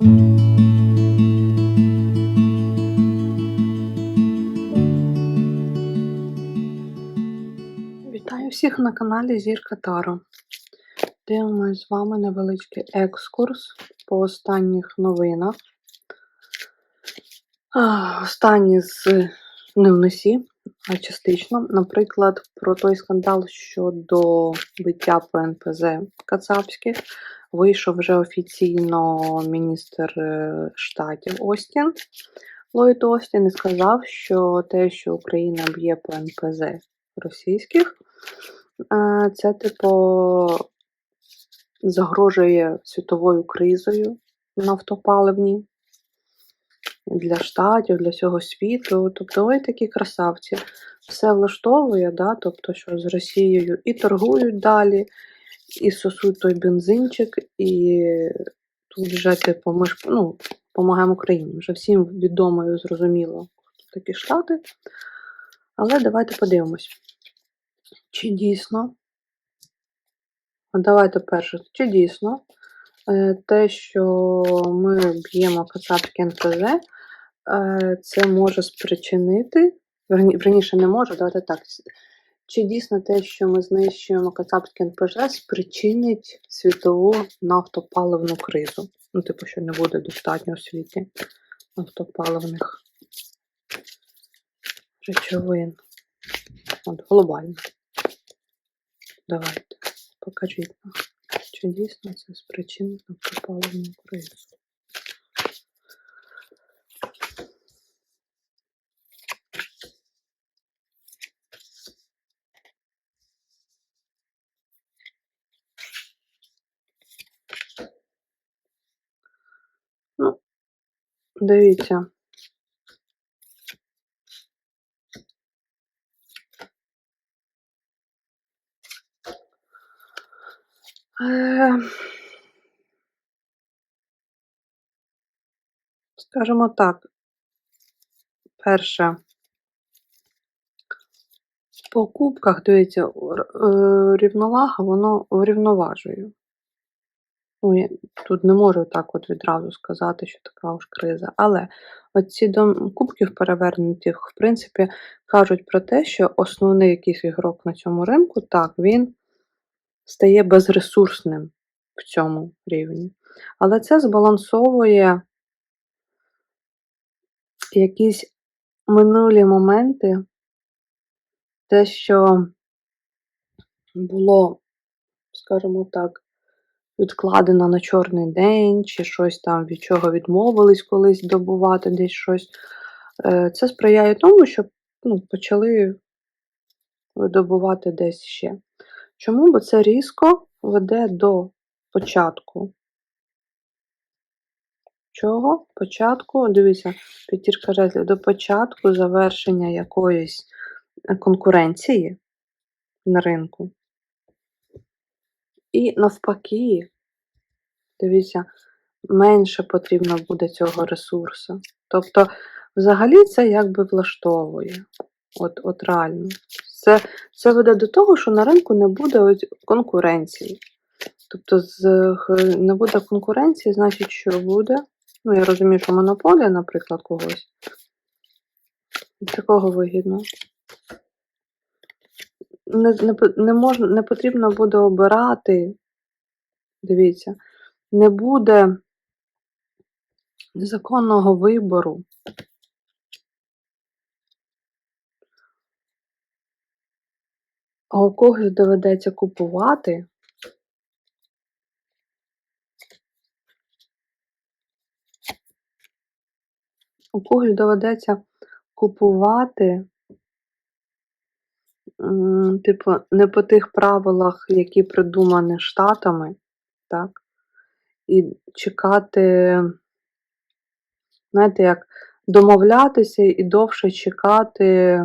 Вітаю всіх на каналі Зірка Таро. Дивимось з вами невеличкий екскурс по останніх новинах. Останні з не носі, а частично. Наприклад, про той скандал щодо биття по НПЗ Кацапських. Вийшов вже офіційно міністр е, штатів Остін Ллойд Остін і сказав, що те, що Україна б'є по НПЗ російських, е, це, типу, загрожує світовою кризою нафтопаливній для штатів, для всього світу. Тобто, ой такі красавці. Все влаштовує, да? тобто, що з Росією і торгують далі, і сосуть той бензинчик, і тут вже, типу, ми ж ну, допомагаємо Україні. Вже всім відомо і зрозуміло, хто такі штати. Але давайте подивимось. Чи дійсно, давайте перше, чи дійсно те, що ми б'ємо Кацапське НПЗ, е, це може спричинити, верні- верніше не може, давайте так. Чи дійсно те, що ми знищуємо Кацапське НПЗ, спричинить світову нафтопаливну кризу? Ну, типу, що не буде достатньо у світі нафтопаливних речовин. От, глобально. Давайте, покажіть нам, чи дійсно це спричинить нафтопаливну кризу. Дивіться. Скажімо так, перше, по кубках, дивіться, е, рівновага, воно врівноважує. Ну, я тут не можу так от відразу сказати, що така уж криза. Але оці кубків перевернутих, в принципі, кажуть про те, що основний якийсь ігрок на цьому ринку, так, він стає безресурсним в цьому рівні. Але це збалансовує якісь минулі моменти, те, що було, скажімо так, відкладено на чорний день, чи щось там, від чого відмовились колись добувати десь щось. Е, Це сприяє тому, щоб ну, почали видобувати десь ще. Чому? Бо це різко веде до початку. Чого? Початку, дивіться, п'ятірка жезлів, до початку завершення якоїсь е, конкуренції на ринку. І навпаки, дивіться, менше потрібно буде цього ресурсу. Тобто, взагалі, це якби влаштовує. От, от реально. Це, це веде до того, що на ринку не буде конкуренції. Тобто, з, не буде конкуренції, значить, що буде? Ну, я розумію, що монополія, наприклад, когось. Для кого вигідно? Не, не, не, можна, не потрібно буде обирати. Дивіться, не буде незаконного вибору. А у когось доведеться купувати. У когось доведеться купувати, типу, не по тих правилах, які придумані штатами, так? І чекати, знаєте, як домовлятися і довше чекати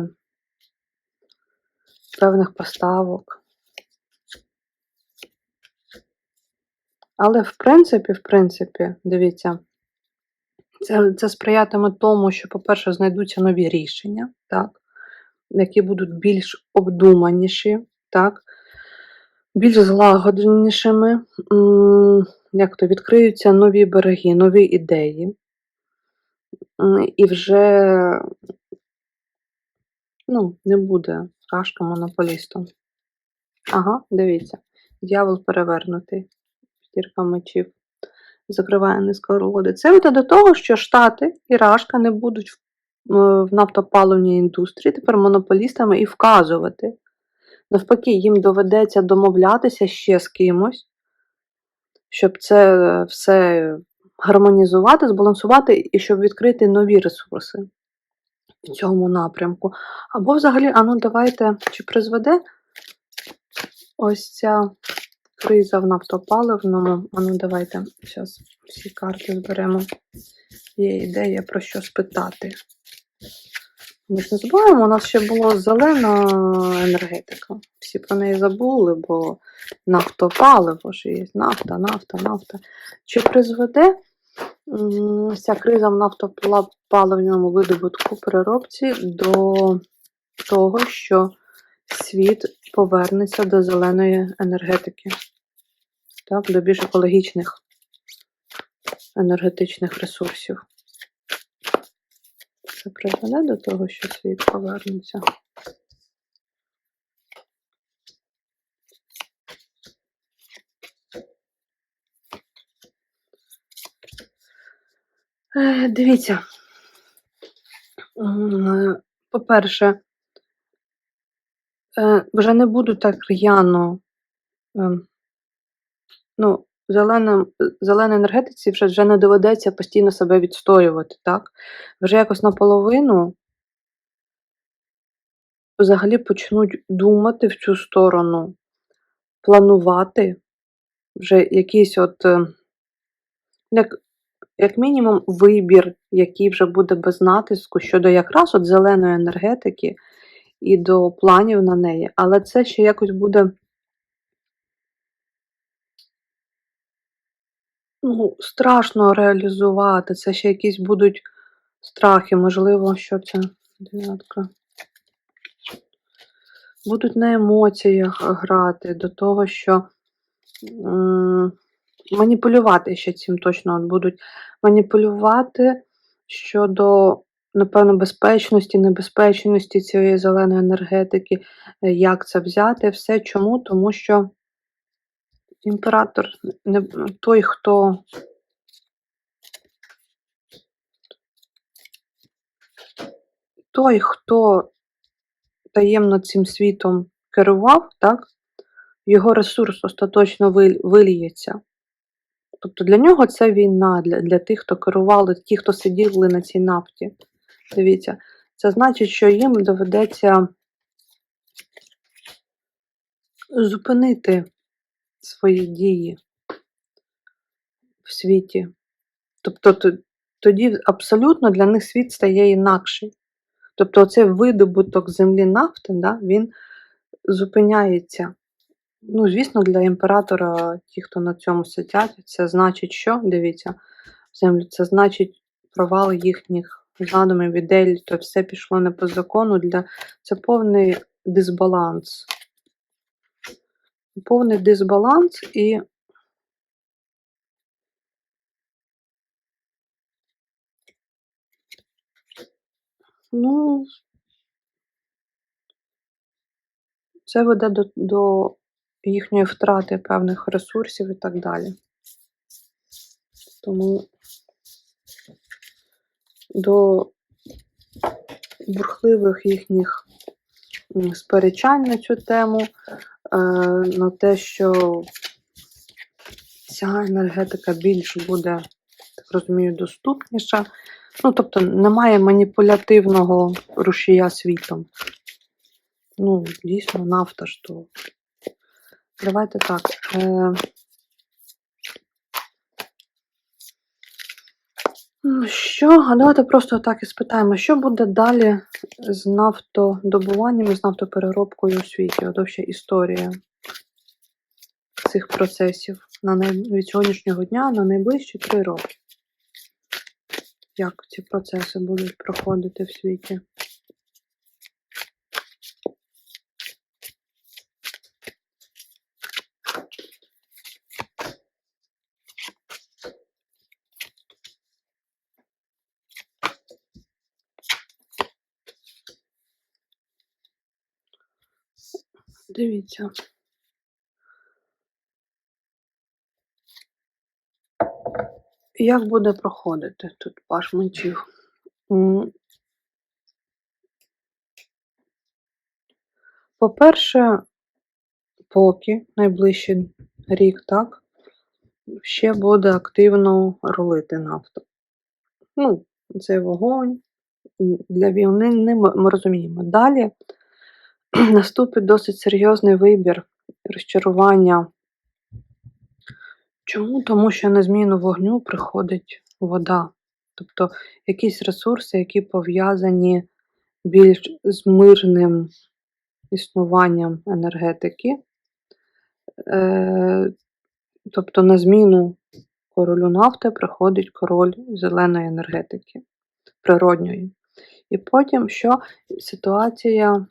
певних поставок. Але в принципі, в принципі, дивіться, це, це сприятиме тому, що, по-перше, знайдуться нові рішення, так, які будуть більш обдуманіші, так, більш злагодженішими. Як то відкриються нові береги, нові ідеї. І вже ну, не буде Рашка монополістом. Ага, дивіться. Дьявол перевернутий. П'ятірка мечів. Закриває низькороди. Це веде до того, що Штати і Рашка не будуть е, в нафтопаливній індустрії тепер монополістами і вказувати. Навпаки, їм доведеться домовлятися ще з кимось, щоб це все гармонізувати, збалансувати і щоб відкрити нові ресурси в цьому напрямку. Або взагалі, а ну давайте, чи призведе ось ця криза в нафтопаливному. А ну давайте зараз всі карти зберемо. Є ідея про що спитати. Ми ж не забуваємо, у нас ще була зелена енергетика. Всі про неї забули, бо нафтопаливо ж є. Нафта, нафта, нафта. Чи призведе ця криза в нафтопаливному видобутку переробці до того, що світ повернеться до зеленої енергетики, так, до більш екологічних енергетичних ресурсів? Це призведе до того, що світ повернеться. Дивіться. По-перше, е, вже не буду так р'яно. ем, Ну, зеленій енергетиці вже, вже не доведеться постійно себе відстоювати, так? Вже якось наполовину взагалі почнуть думати в цю сторону, планувати вже якийсь от, е, як, як мінімум, вибір, який вже буде без натиску щодо якраз от зеленої енергетики і до планів на неї. Але це ще якось буде ну, страшно реалізувати. Це ще якісь будуть страхи, можливо, що це дев'ятка. Будуть на емоціях грати до того, що м, маніпулювати ще цим точно от будуть маніпулювати щодо, напевно, безпечності, небезпечності цієї зеленої енергетики, е, як це взяти, все чому? Тому що імператор не той, хто той, хто таємно цим світом керував, так, його ресурс остаточно вил- виліється. Тобто для нього це війна, для, для тих, хто керували, ті, хто сиділи на цій нафті. Дивіться, це значить, що їм доведеться зупинити свої дії в світі. Тобто тоді абсолютно для них світ стає інакший. Тобто цей видобуток землі нафти, да, він зупиняється. Ну, звісно, для імператора, ті, хто на цьому сидять, це значить, що? Дивіться, землю, це значить провал їхніх задумів, ідей, то все пішло не по закону. Для... Це повний дисбаланс. Повний дисбаланс і ну, це веде до, до їхньої втрати певних ресурсів і так далі. Тому до бурхливих їхніх сперечань на цю тему, е, на те, що ця енергетика більш буде, так розумію, доступніша. Ну, тобто немає маніпулятивного рушія світом. Ну, дійсно, нафта ж то. Давайте так. Е... Ну, Що? А давайте просто так і спитаємо, що буде далі з нафтодобуванням, з нафтопереробкою у світі? От ще історія цих процесів на най... від сьогоднішнього дня на найближчі три роки. Як ці процеси будуть проходити в світі? Дивіться. Як буде проходити тут паш? По-перше, поки найближчий рік, так, ще буде активно рулити нафта. Ну, це вогонь для війни ми розуміємо. Далі наступить досить серйозний вибір розчарування. Чому? Тому що на зміну вогню приходить вода. Тобто якісь ресурси, які пов'язані більш з мирним існуванням енергетики. Е, тобто на зміну королю нафти приходить король зеленої енергетики, природньої. І потім, що ситуація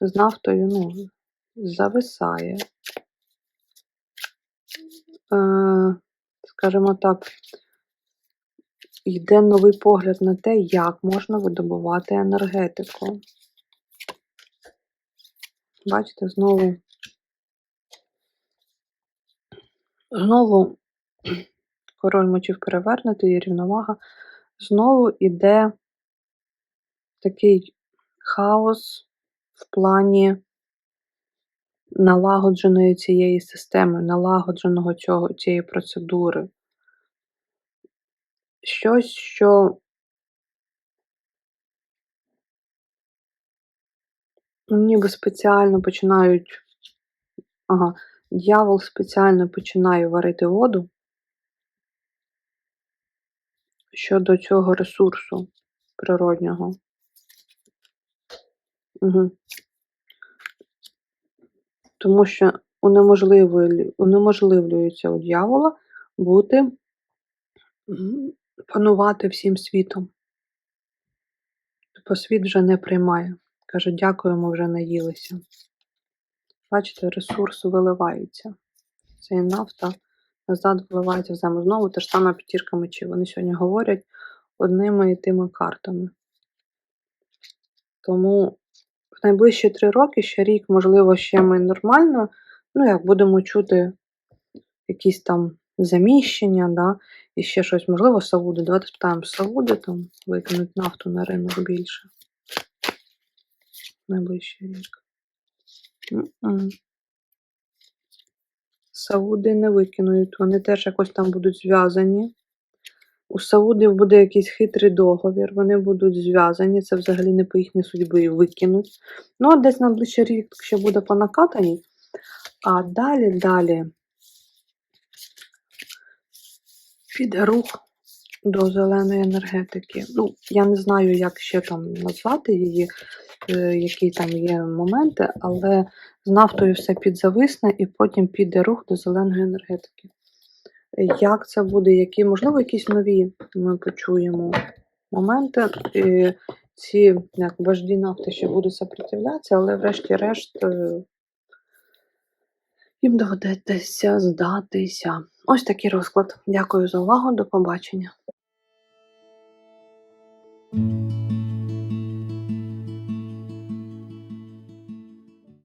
з нафтою ну, зависає. Е, скажімо так, йде новий погляд на те, як можна видобувати енергетику. Бачите, знову знову король мочів перевернутий і рівновага. Знову іде такий хаос в плані налагодженої цієї системи, налагодженого цього, цієї процедури. Щось, що ніби спеціально починають. Ага, дьявол спеціально починає варити воду щодо цього ресурсу природнього. Угу. Тому що унеможливлює- унеможливлюється у дьявола бути панувати всім світом. Тобто світ вже не приймає. Каже, дякуємо, вже наїлися. Бачите, ресурс виливається. Цей нафта назад виливається в землю. Знову та ж сама п'ятірка мечів. Вони сьогодні говорять одними і тими картами. Тому в найближчі три роки, ще рік, можливо, ще ми нормально, ну, як будемо чути якісь там заміщення, да, і ще щось, можливо, Сауди. Давайте спитаємо Сауди, там викинуть нафту на ринок більше. Найближчий рік. Сауди не викинуть, вони теж якось там будуть зв'язані. У Саудів буде якийсь хитрий договір, вони будуть зв'язані, це взагалі не по їхній судьбі викинуть. Ну, а десь на ближчий рік ще буде по накатаній. А далі, далі піде рух до зеленої енергетики. Ну, я не знаю, як ще там назвати її, е, які там є моменти, але з нафтою все підзависне і потім піде рух до зеленої енергетики. Як це буде, які, можливо, якісь нові ми почуємо моменти. І ці як вожді нафти ще будуть сопротивлятися, але врешті-решт е, їм доведеться здатися. Ось такий розклад. Дякую за увагу. До побачення.